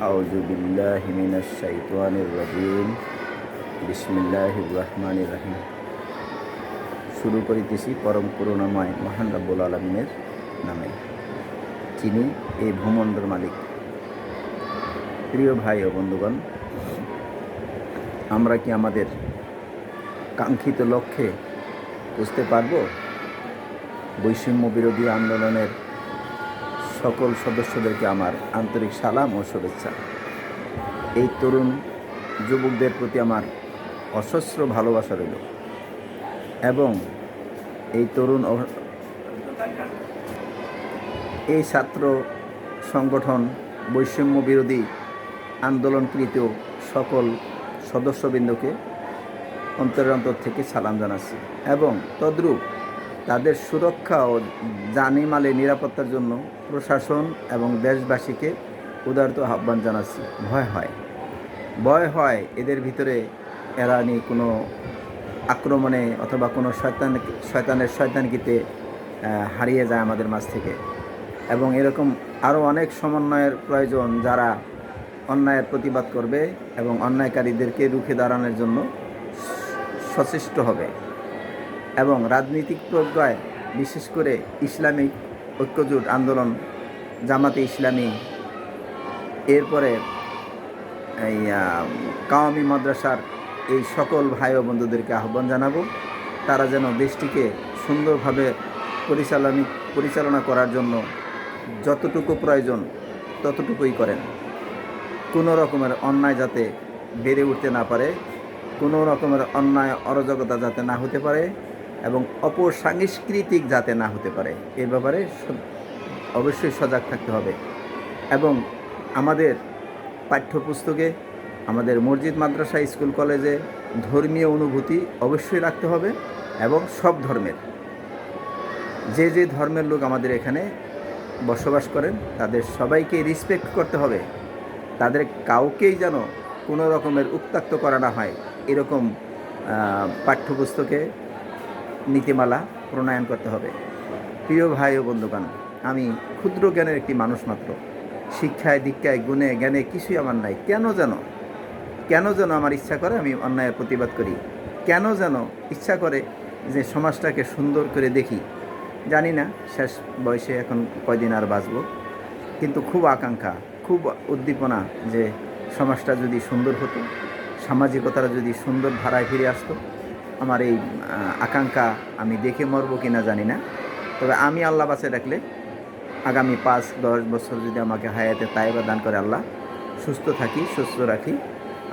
أعوذ بالله من الشيطان الرجيم بسم الله الرحمن الرحيم শুরু করিতেছি পরম করুণাময় মহান রব্বুল আলমিনের নামে যিনি এই ভূমণ্ডর মালিক প্রিয় ভাই ও বন্ধুগণ আমরা কি আমাদের কাঙ্ক্ষিত লক্ষ্যে বুঝতে পারবো বৈষম্য বিরোধী আন্দোলনের সকল সদস্যদেরকে আমার আন্তরিক সালাম ও শুভেচ্ছা। এই তরুণ যুবকদের প্রতি আমার অসস্র ভালোবাসা রইল এবং এই তরুণ এই ছাত্র সংগঠন বৈষম্য বিরোধী আন্দোলনকৃত সকল সদস্যবৃন্দকে অন্তরের অন্তর থেকে সালাম জানাচ্ছি এবং তদ্রূপ তাদের সুরক্ষা ও জানিমালে নিরাপত্তার জন্য প্রশাসন এবং দেশবাসীকে উদারত আহ্বান জানাচ্ছি। ভয় হয়। ভয় হয় এদের ভিতরে এরা নিয়ে কোনো আক্রমণে অথবা কোনো শয়তান, শয়তানের শয়তানকিতে হারিয়ে যায় আমাদের মাঝ থেকে। এবং এরকম আরও অনেক সমন্বয়ের প্রয়োজন যারা অন্যায়ের প্রতিবাদ করবে এবং অন্যায়কারীদেরকে রুখে দাঁড়ানোর জন্য সচেষ্ট হবে। এবং রাজনৈতিক প্রজ্ঞায় বিশেষ করে ইসলামিক ঐক্যজোট আন্দোলন, জামাতে ইসলামী, এরপরে এই কাওয়ামি মাদ্রাসার এই সকল ভাই ও বন্ধুদেরকে আহ্বান জানাব। তারা যেন দেশটিকে সুন্দরভাবে পরিচালনা পরিচালনা করার জন্য যতটুকু প্রয়োজন ততটুকুই করেন। কোনো রকমের অন্যায় যাতে বেড়ে উঠতে না পারে, কোনো রকমের অন্যায় অরাজকতা যাতে না হতে পারে এবং অপসাংস্কৃতিক যাতে না হতে পারে, এ ব্যাপারে অবশ্যই সজাগ থাকতে হবে। এবং আমাদের পাঠ্যপুস্তকে, আমাদের মসজিদ, মাদ্রাসা, স্কুল, কলেজে ধর্মীয় অনুভূতি অবশ্যই রাখতে হবে এবং সব ধর্মের। যে যে ধর্মের লোক আমাদের এখানে বসবাস করেন, তাদের সবাইকে রিসপেক্ট করতে হবে। তাদের কাউকেই যেন কোনো রকমের উত্তাক্ত করা না হয়। এরকম পাঠ্যপুস্তকে নীতিমালা প্রণয়ন করতে হবে। প্রিয় ভাই ও বন্ধুগণ, আমি ক্ষুদ্র জ্ঞানের একটি মানুষ মাত্র। শিক্ষায়, দীক্ষায়, গুণে, জ্ঞানে কিছুই আমার নাই। কেন যেন? কেন যেন আমার ইচ্ছা করে আমি অন্যায়ের প্রতিবাদ করি? কেন যেন ইচ্ছা করে যে সমাজটাকে সুন্দর করে দেখি? জানি না, শেষ বয়সে এখন কয়দিন আর বাঁচব। কিন্তু খুব আকাঙ্ক্ষা, খুব উদ্দীপনা যে সমাজটা যদি সুন্দর হতো, সামাজিকতাটা যদি সুন্দর ধারায় ফিরে আসতো আমার এই আকাঙ্ক্ষা আমি দেখে মরবো কি না জানি না। তবে আমি আল্লাহ বাসে রাখলে আগামী পাঁচ, দশ বছর যদি আমাকে হায়াতে তাইবা দান করে আল্লাহ, সুস্থ থাকি, সুস্থ রাখি।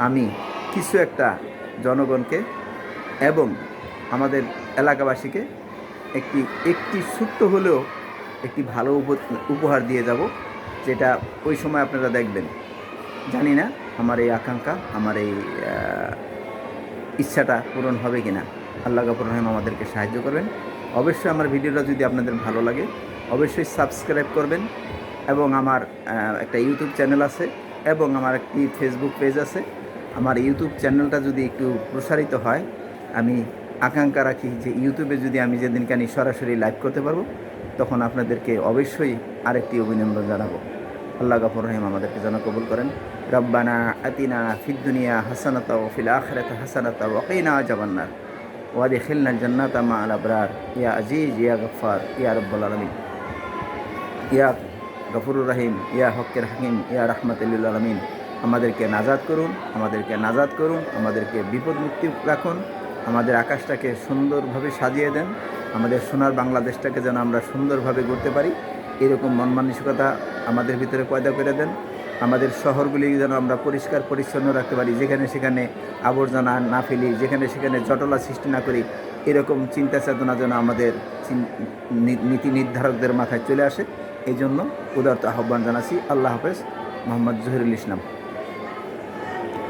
আমি কিছু একটা জনগণকে এবং আমাদের এলাকাবাসীকে একটি একটি ছোট্ট হলেও একটি ভালো উপহার দিয়ে যাব, যেটা ওই সময় আপনারা দেখবেন। জানি না আমার এই আকাঙ্ক্ষা, আমার এই ইচ্ছাটা পূরণ হবে কি না আল্লাহ গাফর রহিম আমাদেরকে সাহায্য করবেন। অবশ্যই আমার ভিডিওটা যদি আপনাদের ভালো লাগে, অবশ্যই সাবস্ক্রাইব করবেন এবং আমার একটা ইউটিউব চ্যানেল আছে এবং আমার একটি ফেসবুক পেজ আছে। আমার ইউটিউব চ্যানেলটা যদি একটু প্রসারিত হয়, আমি আকাঙ্ক্ষা রাখি যে ইউটিউবে যদি আমি যেদিনকে আমি সরাসরি লাইভ করতে পারব, তখন আপনাদেরকে অবশ্যই আরেকটি অভিনন্দন জানাব। আল্লাহ গাফর রহিম আমাদেরকে যেন কবুল করেন। রব্বানা আতিনা ফিদ দুনিয়া হাসানাতা ফিল আখরাত হাসানাতা ওয়াকিনা জাবান্নার ওয়াদি খিলনা জান্নাতা মা আল আবরার। ইয়া আজিজ, ইয়া গফার ইয়া রব্বুল আলমিন। ইয়া গফুরুর রহিম, ইয়া হকের হাকিম, ইয়া রহমতুল্লিল আলমিন। আমাদেরকে নাজাদ করুন, আমাদেরকে নাজাদ করুন, আমাদেরকে বিপদ মুক্তি রাখুন। আমাদের আকাশটাকে সুন্দরভাবে সাজিয়ে দেন। আমাদের সোনার বাংলাদেশটাকে যেন আমরা সুন্দরভাবে গড়তে পারি। এরকম মন মানসিকতা আমাদের ভিতরে পয়দা করে দেন। আমাদের শহরগুলি যেন আমরা পরিষ্কার, পরিচ্ছন্ন রাখতে পারি। যেখানে সেখানে আবর্জনা না ফেলি, যেখানে সেখানে জটলা সৃষ্টি না করি, এরকম চিন্তা চেতনা যেন আমাদের নীতি নির্ধারকদের মাথায় চলে আসে। এই জন্য উদারত আহ্বান জানাচ্ছি। আল্লাহ হাফেজ। মোহাম্মদ জহিরুল ইসলাম।